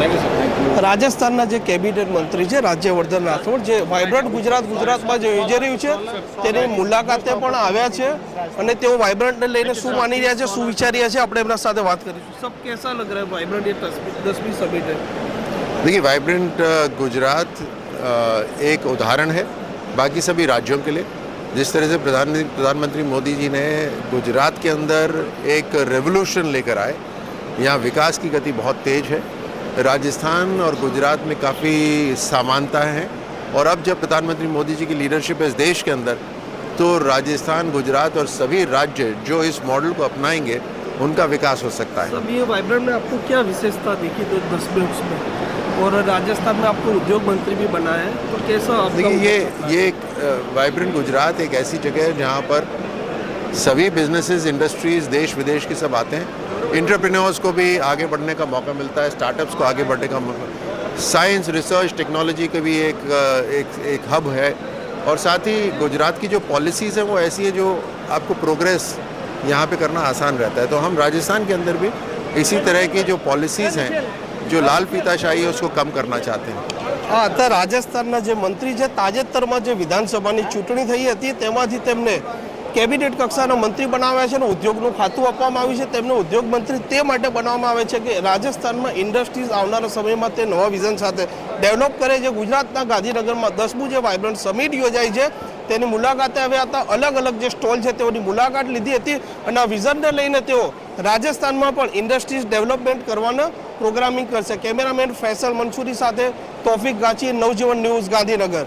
Thank you sir રાજસ્થાનના જે cabinet મંત્રી છે રાજ્યવર્ધન રાઠોડ જે વાઇબ્રન્ટ ગુજરાત ગુજરાતમાં જે યોજાઈ રહ્યું છે તેની મુલાકાતે પણ આવ્યા છે અને તેઓ વાઇબ્રન્ટને લઈને શું માની રહ્યા છે શું વિચારી રહ્યા છે આપણે એમના સાથે વાત કરીશું સબ કેસા લગ રહા है वाइब्रेंट ये दसवीं समिट है देखिए वाइब्रेंट गुजरात अ, एक उदाहरण है बाकी सभी राज्यों के लिए जिस तरह से प्रधान प्रधानमंत्री मोदी जी ने गुजरात के अंदर एक रेवोल्यूशन लेकर आए यहाँ विकास की गति बहुत तेज है राजस्थान और गुजरात में काफ़ी समानताएँ है। और अब जब प्रधानमंत्री मोदी जी की लीडरशिप है इस देश के अंदर तो राजस्थान गुजरात और सभी राज्य जो इस मॉडल को अपनाएँगे उनका विकास हो सकता है। सब ये वाइब्रेंट में आपको क्या विशेषता दिखी तो दसवें उसमें? और राजस्थान में आपको उद्योग मंत्री भी बनाया है तो कैसा देखिए ये ये एक वाइब्रेंट गुजरात एक ऐसी जगह है जहाँ पर सभी बिजनेसेस इंडस्ट्रीज़ देश विदेश के सब आते हैं। इंटरप्रेन्योर्स को भी आगे बढ़ने का मौका मिलता है स्टार्टअप्स को आगे बढ़ने का मौका साइंस रिसर्च टेक्नोलॉजी का भी एक अ, एक एक हब है और साथ ही गुजरात की जो पॉलिसीज़ हैं वो ऐसी है जो आपको प्रोग्रेस यहाँ पे करना आसान रहता है तो हम राजस्थान के अंदर भी इसी तरह की जो पॉलिसीज़ हैं जो लाल फीताशाही है उसको कम करना चाहते हैं આ હતા રાજસ્થાનના જે મંત્રી છે તાજેતરમાં જે વિધાનસભાની ચૂંટણી થઈ હતી તેમાંથી તેમને કેબિનેટ કક્ષાના મંત્રી બનાવ્યા છે અને ઉદ્યોગનું ખાતું આપવામાં આવ્યું છે. તેમને ઉદ્યોગ મંત્રી તે માટે બનાવવામાં આવે છે કે રાજસ્થાનમાં ઇન્ડસ્ટ્રીઝ આવનારા સમયમાં તે નવા વિઝન સાથે ડેવલપ કરે છે. ગુજરાતના ગાંધીનગરમાં દસમું જે વાઇબ્રન્ટ સમિટ યોજાઈ છે. તેની મુલાકાતે આવ્યા હતા. અલગ અલગ જે સ્ટોલ છે તેઓની મુલાકાત લીધી હતી અને આ વિઝનને લઈને તેઓ રાજસ્થાનમાં પણ ઇન્ડસ્ટ્રીઝ ડેવલપમેન્ટ કરવાના પ્રોગ્રામિંગ કરશે. કેમેરામેન ફૈસલ મંસૂરી સાથે તોફિક ગાચી નવજીવન ન્યૂઝ ગાંધીનગર.